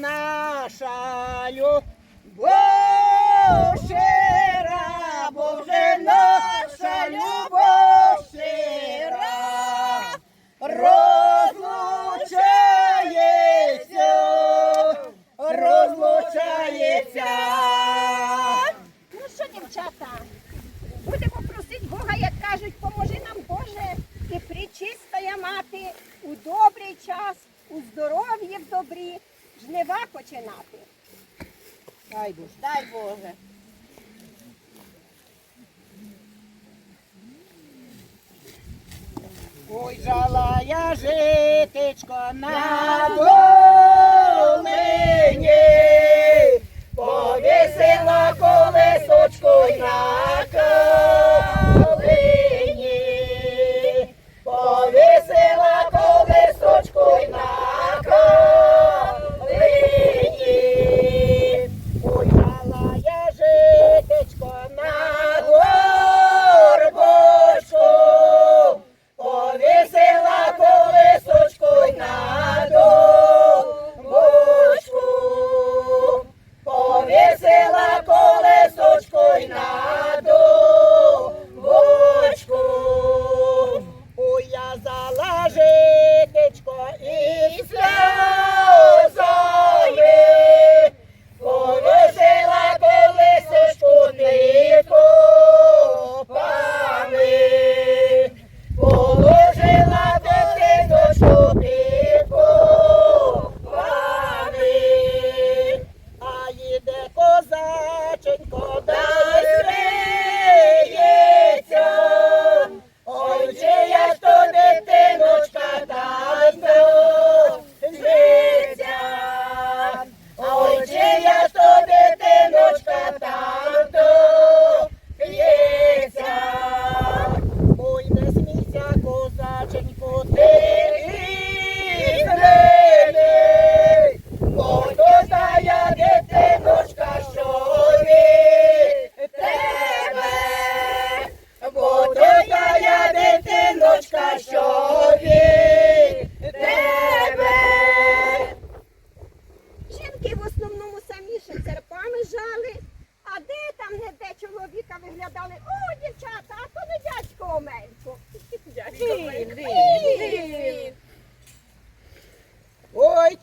наша любов щира, бо вже наша любов щира розлучається, розлучається. Ну що, дівчата, будемо просити Бога, як кажуть, поможи нам Боже, і причистая мати у добрий час, у здоров'ї в добрі, жнива починати. Дай Боже, дай Боже. Ой, жала я житечко на долині,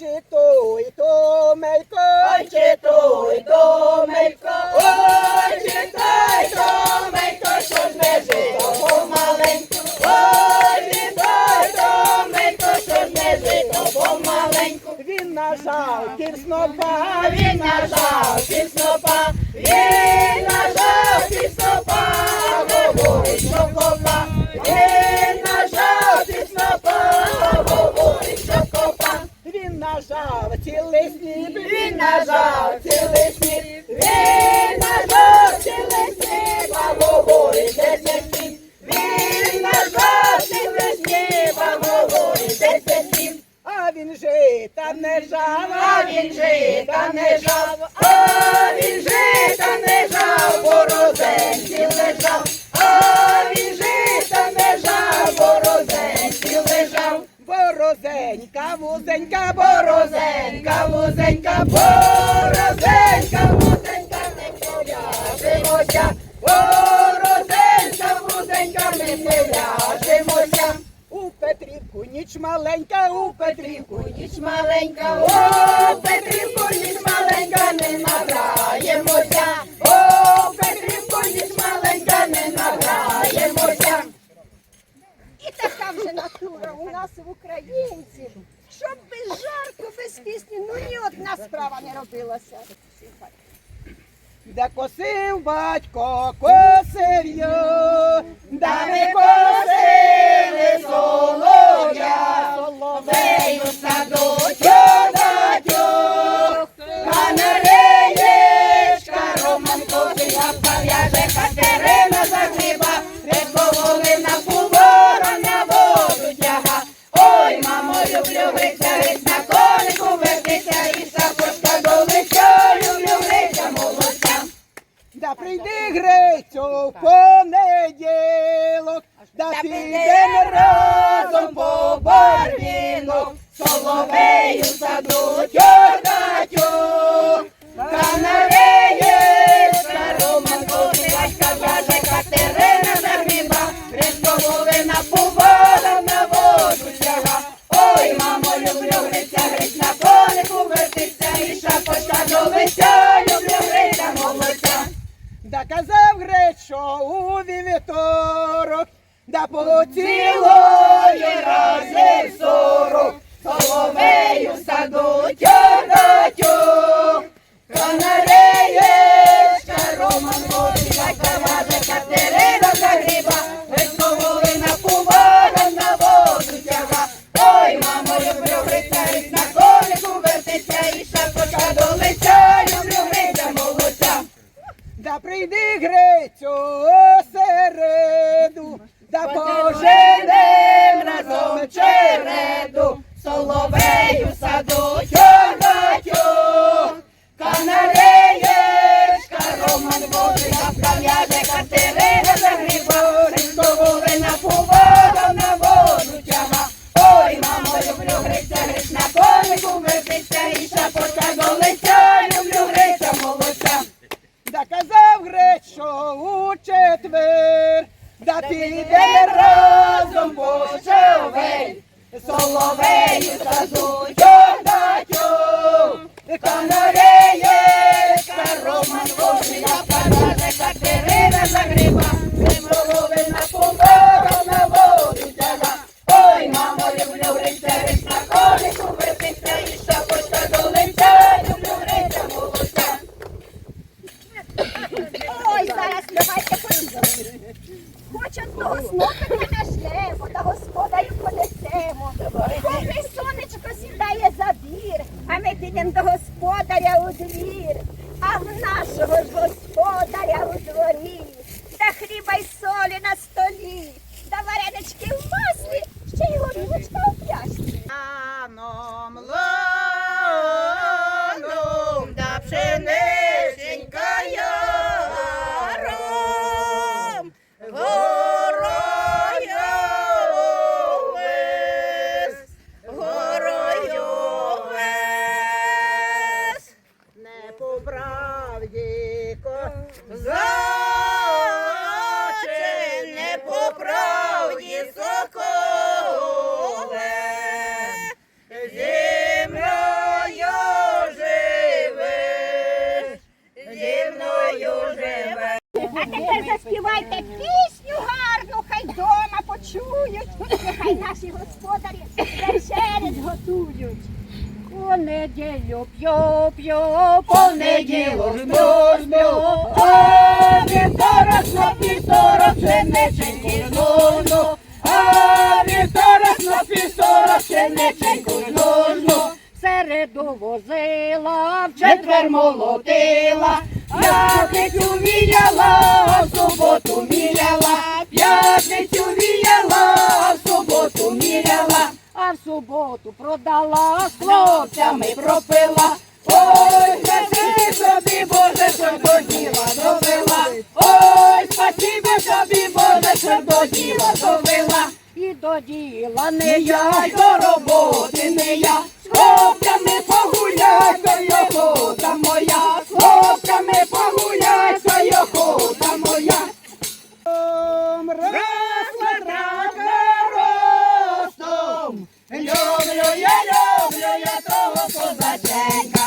Ой, чи той томелько, ой, чи той томелько, ой, чи той томелько, що ж не жито помаленьку, ой, чи той томелько, що ж не жито помаленьку. Він нажав під снопа, він нажав під снопа, він нажав під снопа, говорить, що цілий сніп, він нажав цілий сніп, він нажав цілий сніп, а говорить десять сніп. Він нажав цілий сніг, а говорить десять сніп. А він жита не жав, а він жита не жав, а він жита не вузенька, борозенька, вузенька, борозенька, вузенька, не поляжемося, борозенька, вузенька, не поляжемося. У Петрівку ніч маленька у Петрівку, ніч маленька, о, Петрівку, ніч маленька, не награємося, о, Петрівку, ніч маленька, не награємося. І така вже натура у нас в українців. Щоб без жарку, без пісні, ну ні одна справа не робилася. Де косив батько косарю, да ми косили солов'я, садуть датю, Ой, мамо, люблю гриця, нашого ж господаря у дворі, та хліба й солі на столі, та варенички в А тепер заспівайте пісню гарну, хай дома почують, нехай наші господарі вечерять готують. У неділю п'ю, п'ю, понеділок жмю, жмю, а вівторок на півторок пшениченьку жну, а вівторок на півторок пшениченьку жну, середу возила, в четвер молотила, п'ятницю віяла, в суботу міряла, п'ятницю віяла, в суботу міряла, а в суботу продала, з хлопцями пропила. Ой, спасибі собі, Боже, що до діла довела. Ой, спасибі собі, Боже, що до діла довела. І до діла не я, й до роботи не я хлопцями погулять, то й охота моя, хлопцями погулять, то й охота моя. Росла травка ростом, люблю я, люблю я того козаченька.